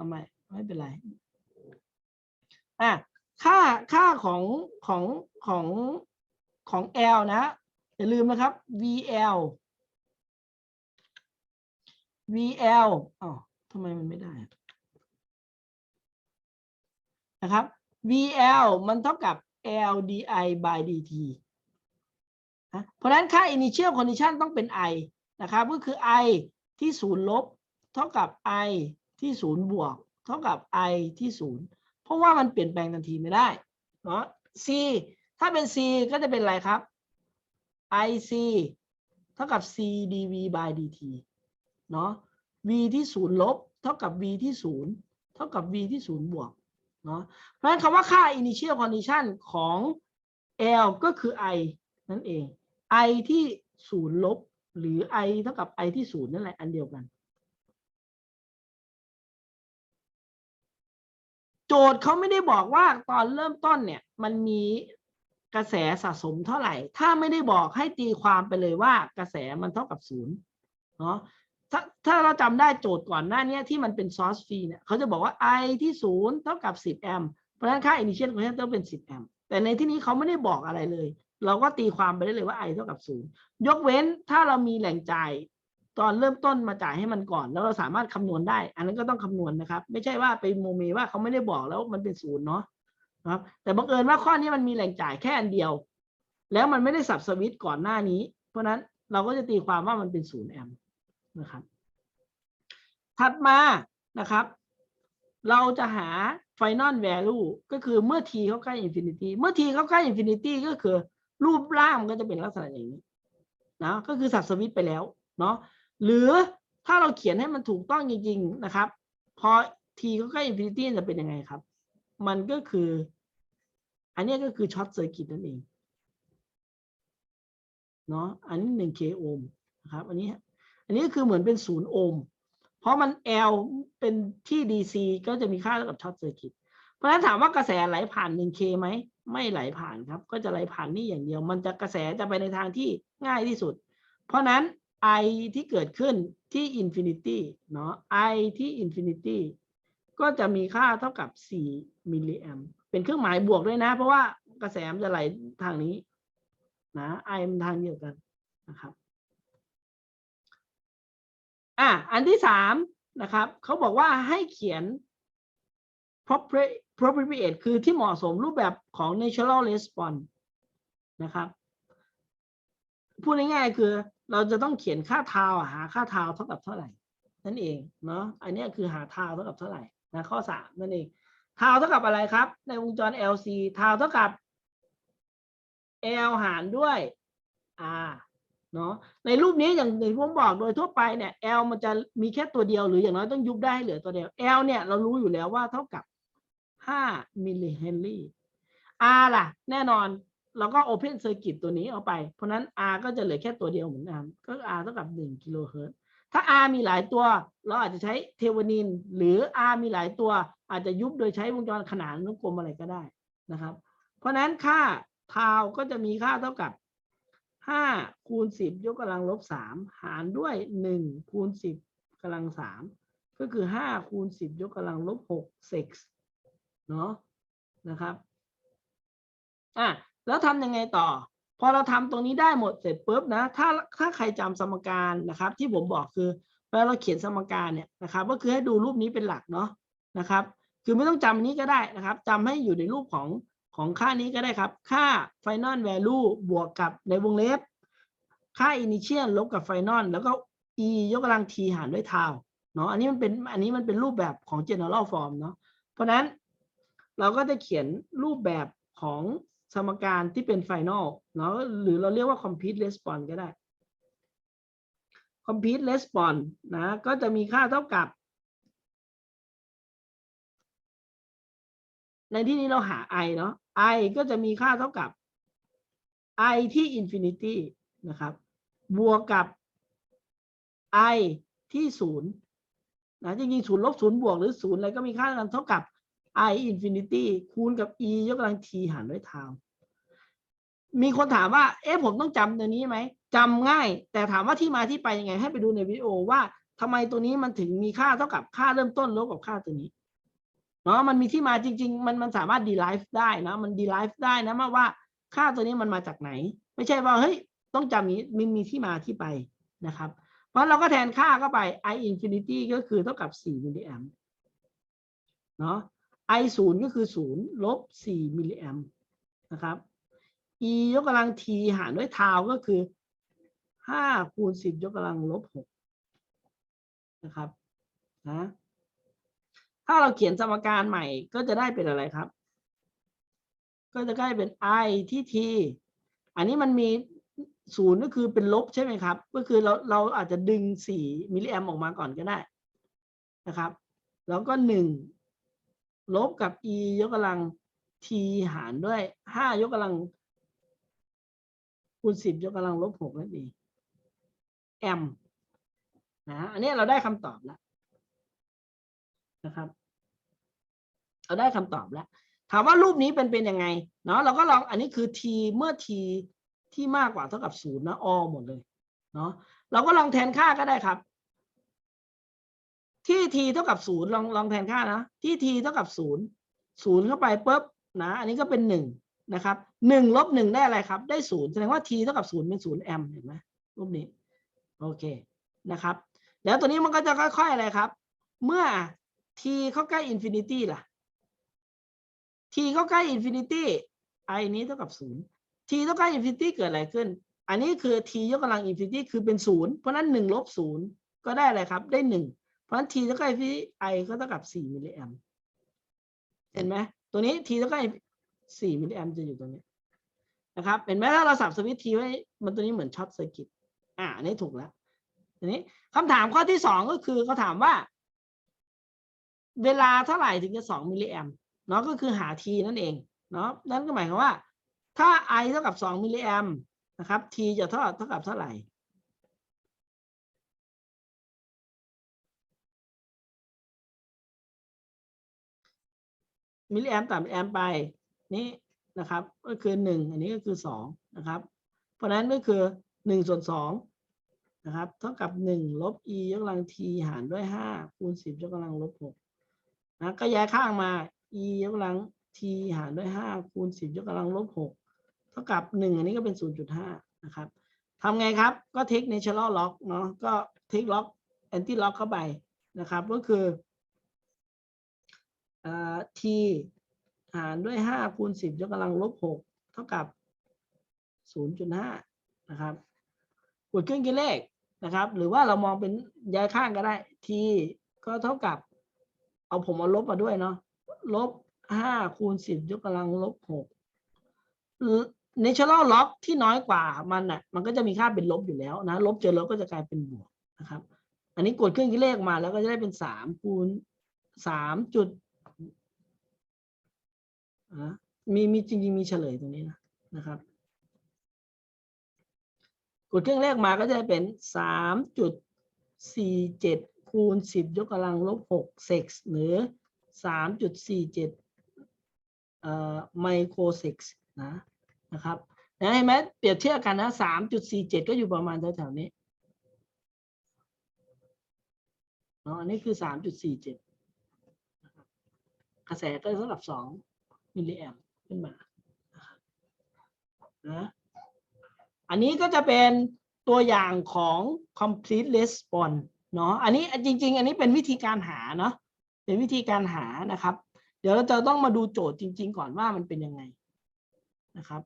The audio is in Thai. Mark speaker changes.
Speaker 1: เอาใหม่ไม่เป็นไรอะค่าค่าของของของของ L นะอย่าลืมนะครับ VL VL อ๋อทำไมมันไม่ได้นะครับ VL มันเท่ากับ LDI by dt นะเพราะฉะนั้นค่า initial condition ต้องเป็น I นะครับ ก็คือ I ที่ศูนย์ลบ เท่ากับ I ที่ศูนย์บวก เท่ากับ I ที่ศูนย์เพราะว่ามันเปลี่ยนแปลงทันทีไม่ได้เนาะ C ถ้าเป็น C ก็จะเป็นอะไรครับ IC เท่ากับ C dV by dt เนาะ V ที่ศูนย์ลบ เท่ากับ V ที่ศูนย์เท่ากับ V ที่ศูนย์บวกเนาะเพราะฉะนั้นคำว่าค่า initial condition ของ L ก็คือ I นั่นเอง I ที่ศูนย์ลบ หรือ I เท่ากับ I ที่ศูนย์นั่นแหละอันเดียวกัน โจทย์เขาไม่ได้บอกว่าตอนเริ่มต้นเนี่ยมันมีกระแสสะสมเท่าไหร่ ถ้าไม่ได้บอกให้ตีความไปเลยว่ากระแสมันเท่ากับศูนย์เนาะถ้าถ้าเราจำได้โจทย์ก่อนหน้านี้ที่มันเป็นซอสฟรีเนี่ยเขาจะบอกว่า I ที่ศูนย์เท่ากับ 10 แอมป์เพราะฉะนั้นค่า initial condition ต้องเป็น 10 แอมป์แต่ในที่นี้เขาไม่ได้บอกอะไรเลย เราก็ตีความไปได้เลยว่า I เท่ากับศูนย์ยกเว้นถ้าเรามีแหล่งจ่าย ตอนเริ่มต้นมาจ่ายให้มันก่อน แล้วเราสามารถคำนวณได้ อันนั้นก็ต้องคำนวณนะครับ ไม่ใช่ว่าไปโมเมว่าเขาไม่ได้บอกแล้วมันเป็นศูนย์เนาะนะครับแต่บังเอิญว่าข้อนี้มันมีแหล่งจ่ายแค่อันเดียว แล้วมันไม่ได้สับสวิตช์ก่อนหน้านี้ เพราะฉะนั้นเราก็จะตีความว่ามันเป็นศูนย์แอมป์นะครับ ถัดมานะครับ เราจะหา final value ก็คือเมื่อ t เข้าใกล้ infinity เมื่อ t เข้าใกล้ infinity ก็คือรูปร่างมันก็จะเป็นลักษณะอย่างนี้นะก็คือสับสวิตช์ไปแล้วเนาะ หรือถ้าเราเขียนให้มันถูกต้องจริง ๆ นะครับ พอ t เข้าใกล้ infinity จะเป็นยังไงครับ มันก็คือ อันนี้ก็คือช็อตเซอร์กิตนั่นเองเนาะอันนี้หนึ่ง k โอห์มนะครับ อันนี้ อันนี้ก็คือเหมือนเป็นศูนย์โอห์มเพราะมัน L เป็นที่ DC ก็จะมีค่าเท่ากับช็อตเซอร์กิตเพราะฉะนั้นถามว่ากระแสไหลผ่าน 1K ไหม ไม่ไหลผ่านครับ ก็จะไหลผ่านนี่อย่างเดียว มันจะกระแสจะไปในทางที่ง่ายที่สุด เพราะนั้น I ที่เกิดขึ้นที่ Infinity เนาะ I ที่ Infinity ก็จะมีค่าเท่ากับ 4 มิลลิแอมเป็นเครื่องหมายบวกด้วยนะ เพราะว่ากระแสมันจะไหลทางนี้นะ I มันทางเดียวกันนะครับอะอันที่สามนะครับเขาบอกว่าให้เขียน propri- appropriate คือที่เหมาะสมรูปแบบของ natural response นะครับ พูดง่ายๆคือ เราจะต้องเขียนค่าทาวหาค่าทาวเท่ากับเท่าไหร่ นั่นเองเนาะอันนี้คือหาทาวเท่ากับเท่าไหร่นะข้อสามนั่นเองทาวเท่ากับอะไรครับ ในวงจร LC ทาวเท่ากับ L หารด้วย R เนาะในรูปนี้อย่างที่ผมบอกโดยทั่วไปเนี่ย L มันจะมีแค่ตัวเดียวหรืออย่างน้อยต้องยุบได้เหลือตัวเดียว L เนี่ยเรารู้อยู่แล้วว่าเท่ากับ 5 มิลลิเฮนรี่ R ล่ะ แน่นอน เราก็ Open Circuit ตัวนี้เอาไป เพราะนั้น R ก็จะเหลือแค่ตัวเดียวเหมือนกันก็ R เท่ากับ 1กิโลเฮิรตซ์ถ้า R มีหลายตัว เราอาจจะใช้เทวานิน หรือ R มีหลายตัว อาจจะยุบโดยใช้วงจรขนานนุกลมอะไรก็ได้นะครับ เพราะนั้นค่าทาวก็จะมีค่าเท่ากับห้าคูณสิบยกกำลังลบสามหารด้วยหนึ่งคูณสิบกำลังสามก็คือห้าคูณสิบยกกำลังลบหกเซกเนาะนะครับอะ แล้วทำยังไงต่อ พอเราทำตรงนี้ได้หมดเสร็จปุ๊บนะ ถ้าถ้าใครจำสมการนะครับ ที่ผมบอกคือเวลาเราเขียนสมการเนี่ยนะครับ ก็คือให้ดูรูปนี้เป็นหลักเนาะนะครับ คือไม่ต้องจำอันนี้ก็ได้นะครับจำให้อยู่ในรูปของของค่านี้ก็ได้ครับ ค่า final value บวกกับในวงเล็บ ค่า initial ลบกับ final แล้วก็ e ยกกำลัง t หารด้วย tau เนาะอันนี้มันเป็นอันนี้มันเป็นรูปแบบของ general form เนาะเพราะฉะนั้นเราก็จะเขียนรูปแบบของ สมการที่เป็น final เนาะหรือเราเรียกว่า complete response ก็ได้ complete response นะก็จะมีค่าเท่ากับ ในที่นี้เราหา i เนาะ i ก็จะมีค่าเท่ากับ i ที่ infinity นะครับ บวกกับ i ที่ศูนย์นะจริงๆศูนย์ลบศูนย์บวกหรือศูนย์อะไรก็มีค่าเท่ากับ i infinity คูณกับ e ยกกำลัง t หารด้วยทาวมีคนถามว่า เอ๊ะผมต้องจำตัวนี้ไหมจำง่าย แต่ถามว่าที่มาที่ไปยังไง ให้ไปดูในวิดีโอว่าทำไมตัวนี้มันถึงมีค่าเท่ากับค่าเริ่มต้นลบกับค่าตัวนี้เนาะมันมีที่มาจริง ๆ มันมันสามารถ derive ได้นะ มัน derive ได้นะมาว่าค่าตัวนี้มันมาจากไหน ไม่ใช่ว่าเฮ้ยต้องจำนี้มันมีที่มาที่ไปนะครับ เพราะเราก็แทนค่าเข้าไป i infinity ก็คือเท่ากับ4มิลลิแอมเนาะ i ศูนย์ก็คือ0ลบ4มิลลิแอมนะครับ e ยกกำลัง t หารด้วยทาวก็คือ5คูณ10ยกกำลังลบ6นะครับนะถ้าเราเขียนสมการใหม่ก็จะได้เป็นอะไรครับ ก็จะได้เป็น i ที่ t อันนี้มันมีศูนย์ก็คือเป็นลบใช่ไหมครับ ก็คือเราเราอาจจะดึง4มิลลิแอมออกมาก่อนก็ได้นะครับ แล้วก็1 ลบกับ e ยกกำลัง t หารด้วย5ยกกำลังคูณ10ยกกำลังลบ6นั่นเองแอมนะอันนี้เราได้คำตอบแล้วนะครับ เราได้คำตอบแล้ว ถามว่ารูปนี้เป็นเป็นยังไงเนาะเราก็ลองอันนี้คือ t เมื่อ t ที่มากกว่าเท่ากับศูนย์นะอหมดเลยเนาะเราก็ลองแทนค่าก็ได้ครับ ที่ t เท่ากับศูนย์ลองลองแทนค่านะ ที่ t เท่ากับศูนย์ศูนย์เข้าไปปุ๊บนะอันนี้ก็เป็นหนึ่งนะครับหนึ่งลบหนึ่งได้อะไรครับ ได้ศูนย์แสดงว่า t เท่ากับศูนย์เป็นศูนย์แอมเห็นไหมรูปนี้โอเคนะครับ แล้วตัวนี้มันก็จะค่อยๆอะไรครับ เมื่อ t เข้าใกล้อินฟินิตี้ล่ะ t เข้าใกล้อินฟินิตี้ i นี้เท่ากับศูนย์ t เท่ากับอินฟินิตี้เกิดอะไรขึ้น อันนี้คือ t ยกกำลังอินฟินิตี้คือเป็นศูนย์เพราะนั้นหนึ่งลบศูนย์ก็ได้อะไรครับ ได้หนึ่ง เพราะฉะนั้น t เท่ากับอินฟินิตี้ i ก็เท่ากับสี่มิลลิแอมเห็นไหมตัวนี้ t เท่ากับสี่มิลลิแอมจะอยู่ตรงนี้นะครับเห็นไหมถ้าเราสับสวิตช์ t ไว้มันตัวนี้เหมือนช็อตเซอร์กิตอ่าอันนี้ถูกแล้วทีนี้คำถามข้อที่สองก็คือเขาถามว่า เวลาเท่าไหร่ถึงจะสองมิลลิแอมเนาะก็คือหา t นั่นเองเนาะนั่นก็หมายความว่า ถ้า i เท่ากับ2มิลลิแอมนะครับ t จะเท่าเท่ากับเท่าไหร่ มิลลิแอมต่ำแอมไปนี่นะครับก็คือ 1 อันนี้ก็คือ 2 นะครับ เพราะฉะนั้นก็คือ 1 ส่วน2นะครับเท่ากับ 1 ลบ e ยกกำลัง t หารด้วย 5 คูณ 10 ยกกำลังลบ6นะก็ย้ายข้างมา e ยกกำลัง t หารด้วย 5 คูณ 10 ยกกำลังลบ6เท่ากับ 1 อันนี้ก็เป็น 0.5 นะครับทำไงครับก็เทค natural log เนาะก็เทค log anti log เข้าไปนะครับ ก็คือ t หารด้วย 5 คูณ 10 ยกกำลังลบ 6 เท่ากับ 0.5 นะครับกดเครื่องคิดเลขนะครับ หรือว่าเรามองเป็นย้ายข้างก็ได้ t ก็เท่ากับ เอาผมเอาลบมาด้วยเนาะลบ 5 คูณ 10 ยกกำลังลบ 6 natural log ที่น้อยกว่ามันอะ มันก็จะมีค่าเป็นลบอยู่แล้วนะ ลบเจอลบก็จะกลายเป็นบวกนะครับ อันนี้กดเครื่องคิดเลขมาแล้วก็จะได้เป็น 3 คูณ3 จุดอะมีมีจริงๆมีเฉลยตรงนี้นะนะครับ กดเครื่องเลขมาก็จะเป็นสามจุดสี่เจ็ดคูณสิบยกกำลังลบหกเซกหรือสามจุดสี่เจ็ดเอ่อไมโครเซกนะนะครับนะเห็นไหมเปรียบเทียบกันนะสามจุดสี่เจ็ดก็อยู่ประมาณแถวๆนี้เนาะอันนี้คือสามจุดสี่เจ็ดกระแสก็เท่ากับสอง มิลลิแอมขึ้นมานะอันนี้ก็จะเป็นตัวอย่างของ complete response เนาะอันนี้จริง ๆ อันนี้เป็นวิธีการหาเนาะเป็นวิธีการหานะครับ เดี๋ยวเราจะต้องมาดูโจทย์จริง ๆ ก่อนว่ามันเป็นยังไงนะครับ